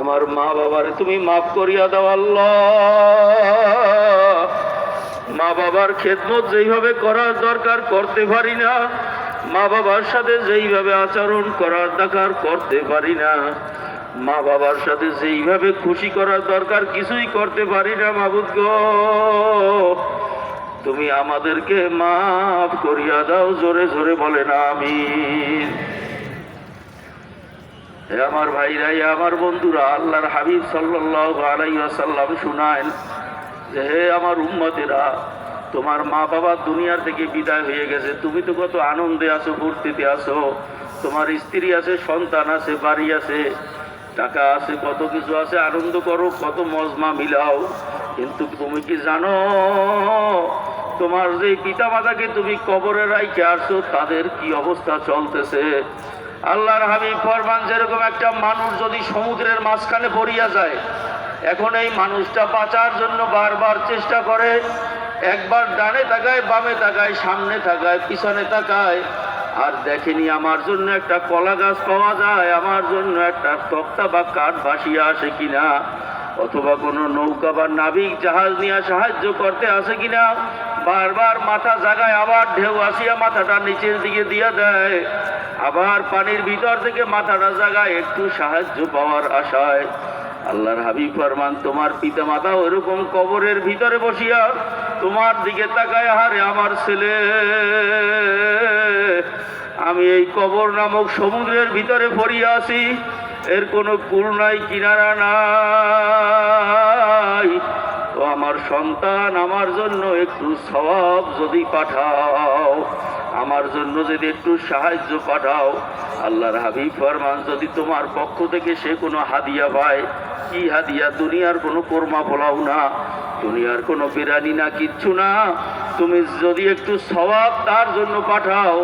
আমার মা বাবারে তুমি মাফ করিয়া দাও আল্লাহ। মা বাবার খেদমত যেইভাবে করার দরকার করতে পারি না, মা বাবার সাথে যেইভাবে আচরণ করার দরকার করতে পারি না, মা বাবার সাথে যেইভাবে খুশি করার দরকার কিছুই করতে পারি না, মাবুদ গো। তুমি আমাদেরকে মাফ করিয়া দাও, জোরে জোরে বলে না আমিন। হে আমার ভাইরা, হে আমার বন্ধুরা, আল্লাহর হাবিব সাল্লাল্লাহু আলাইহি ওয়াসাল্লাম শুনায় যে হে আমার উম্মতেরা, তোমার মা বাবা দুনিয়ার থেকে বিদায় হয়ে গেছে। তুমি তো কত আনন্দে আছো, ফুর্তিতে আছো। তোমার স্ত্রী আছে, সন্তান আছে, বাড়ি আছে, টাকা আছে, কত কিছু আছে, আনন্দ করো, কত মজমা মিলাও। কিন্তু তুমি কি জানো, তোমার যে পিতা মাতাকে তুমি কবরে রাইখে আসছো, তাদের কি অবস্থা চলতেছে? আল্লাহর হাবিব ফরমান, যেরকম একটা মানুষ যদি সমুদ্রের মাঝখানে পড়িয়া যায়, এখন এই মানুষটা বাঁচার জন্য বারবার চেষ্টা করে, একবার ডানে তাকায়, বামে তাকায়, সামনে তাকায়, পিছনে তাকায়, আর দেখেনি আমার জন্য একটা কলা গাছ পাওয়া যায়, আমার জন্য একটা তক্তা বা কাঠ ভাসিয়া আসে কিনা, অথবা কোনো নৌকা বা নাবিক জাহাজ নিয়ে সাহায্য করতে আসে কিনা, বারবার মাথা জাগায়, আবার ঢেউ আসিয়া মাথাটা নিচের দিকে দিয়ে দেয়। আবার পানির ভিতর থেকে মাথাটা জাগায় একটু সাহায্য পাওয়ার আশায়। আল্লাহর হাবিব ফরমান, তোমার পিতা মাতা ওইরকম কবরের ভিতরে বসিয়া তোমার দিকে তাকায় হারে আমার ছেলে, আমি এই কবর নামক সমুদ্রের ভিতরে পড়িয়া আছি। এর কোনো কুল নাই, কিনারা নাই। তো আমার সন্তান আমার জন্য একটু সব যদি পাঠাও। আমার জন্য যদি একটু সাহায্য পাঠাও, আল্লাহর হাবিব ফরমান, যদি তোমার পক্ষ থেকে সে কোনো হাদিয়া পায়, কি হাদিয়া? দুনিয়ার কোনো কোরমা ফলাও না, দুনিয়ার কোনো বিরানি না, কিচ্ছু না। তুমি যদি একটু সবাব তার জন্য পাঠাও,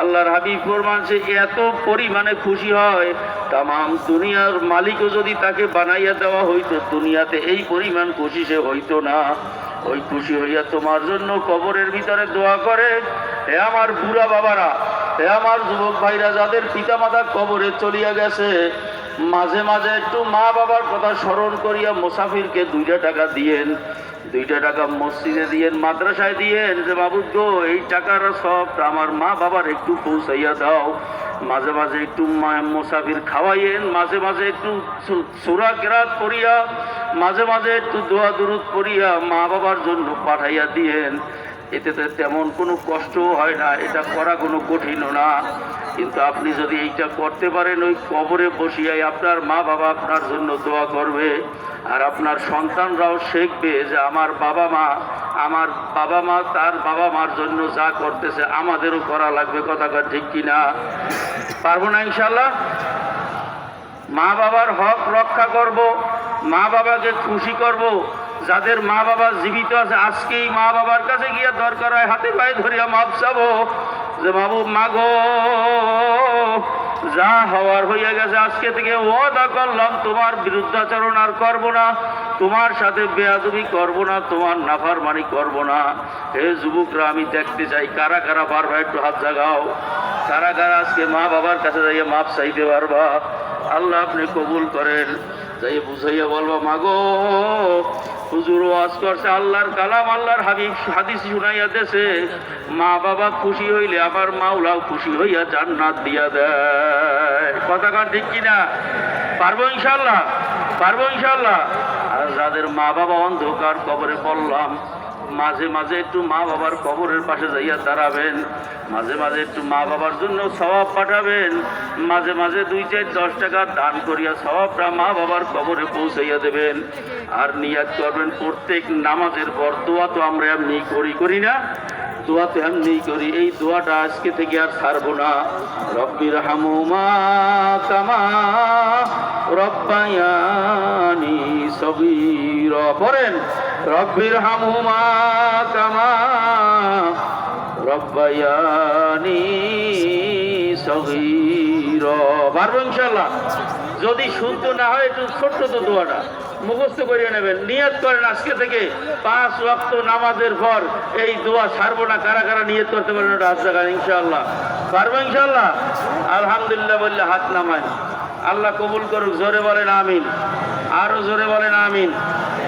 আল্লাহর হাবিব ফরমান, সে এত পরিমাণে খুশি হয়। তাম দুনিয়ার মালিকও যদি তাকে বানাইয়া দেওয়া হইতো, দুনিয়াতে এই পরিমাণ খুশি সে হইতো না। ওই খুশি হইয়া তোমার জন্য কবরের ভিতরে দোয়া করে। হে আমার বুড়া বাবারা, হে আমার যুবক ভাইরা, যাদের পিতামাতা কবরে চলিয়া গেছে, মাঝে মাঝে একটু মা বাবার কথা স্মরণ করিয়া মুসাফিরকে দুইটা টাকা দিয়েন। দুইটা টাকা মসজিদে দিয়েন, মাদ্রাসায় দিয়েন, যে বাবু গো, এই টাকার সব আমার মা বাবার একটু পৌঁছাইয়া দাও। মাঝে মাঝে একটু মুসাফির খাওয়াইয়েন, মাঝে মাঝে একটু সুরা কেরাত পড়িয়া মাঝে মাঝে একটু দোয়া দুরুদ পড়িয়া মা বাবার জন্য পাঠাইয়া দিয়েন। এতে তো তেমন কোনো কষ্টও হয় না, এটা করা কোনো কঠিনও না। কিন্তু আপনি যদি এইটা করতে পারেন, ওই কবরে বসিয়াই আপনার মা বাবা আপনার জন্য দোয়া করবে। আর আপনার সন্তানরাও শিখবে যে আমার বাবা মা, আমার বাবা মা তার বাবা মার জন্য যা করতেছে, আমাদেরও করা লাগবে। কথা কর ঠিক কিনা? পারব না ইনশাল্লাহ মা বাবার হক রক্ষা করব। মা বাবাকে খুশি করব, যাদের মা বাবা জীবিত আছে, আজকেই মা বাবার কাছে গিয়া দরকার হয়, হাতে পায়ে ধরিয়া মাপ চাবো। যে বাবু মাগো যা হওয়ার হইয়া গেছে, আজকে থেকে ওয়াদা করলাম, তোমার বিরুদ্ধাচরণ আর করব না, তোমার সাথে বেয়াদবি করব না, তোমার নাফার মানি করব না। হে যুবকরা, আমি দেখতে চাই, কারা কারা পারবা একটু হাত জাগাও, কারা কারা আজকে মা বাবার কাছে যাইয়া মাপ চাইতে পারবা। আল্লাহ আপনি কবুল করেন। যাই বুঝাইয়া বলবা, মাগো, হুজুর ওয়াজ করছে, আল্লাহর কালাম, আল্লাহর হাবিব হাদিস শুনাইয়া দেশে মা বাবা খুশি হইলে আমার মাওলাও খুশি হইয়া জান্নাত দিয়া দেয়। কথা কার ঠিক কিনা? পারব ইনশাল্লাহ পারব ইনশাল্লাহ আর যাদের মা বাবা অন্ধকার কবরে পড়লাম মাঝে মাঝে একটু মা বাবার কবরের পাশে যাইয়া দাঁড়াবেন। মাঝে মাঝে একটু মা বাবার জন্য স্বভাব পাঠাবেন। মাঝে মাঝে দুই চার দশ টাকা দান করিয়া স্বভাবটা মা বাবার কবরে পৌঁছাইয়া দেবেন। আর নিয়াজ করবেন, প্রত্যেক নামাজের পর তো আমরা এমনি করি করি না। দোয়া তো এমনি করি, এই দোয়াটা আজকে থেকে আর ছাড়বো না। রব্বির হামুমা কামা রব্বায়ানি সবির পড়েন রব্বির হামুমা কামা রব্বায়ানি সগীর। পারব ইনশাল্লাহ যদি শুদ্ধ না হয়, একটু ছোট্ট তো দোয়াটা। মুখস্থ করিয়ে নেবেন। নিয়ত করেন আজকে থেকে পাঁচ রক্ত নামাজের পর এই দোয়া ছাড়বো না। কারা কারা নিয়ত করতে পারেন ওটা হাত দেখান ইনশাল্লাহ পারব ইনশাল্লাহ আলহামদুলিল্লাহ বললে হাত নামায়। আল্লাহ কবুল করুক, জোরে বলেন আমিন। আরও জোরে বলেন আমিন।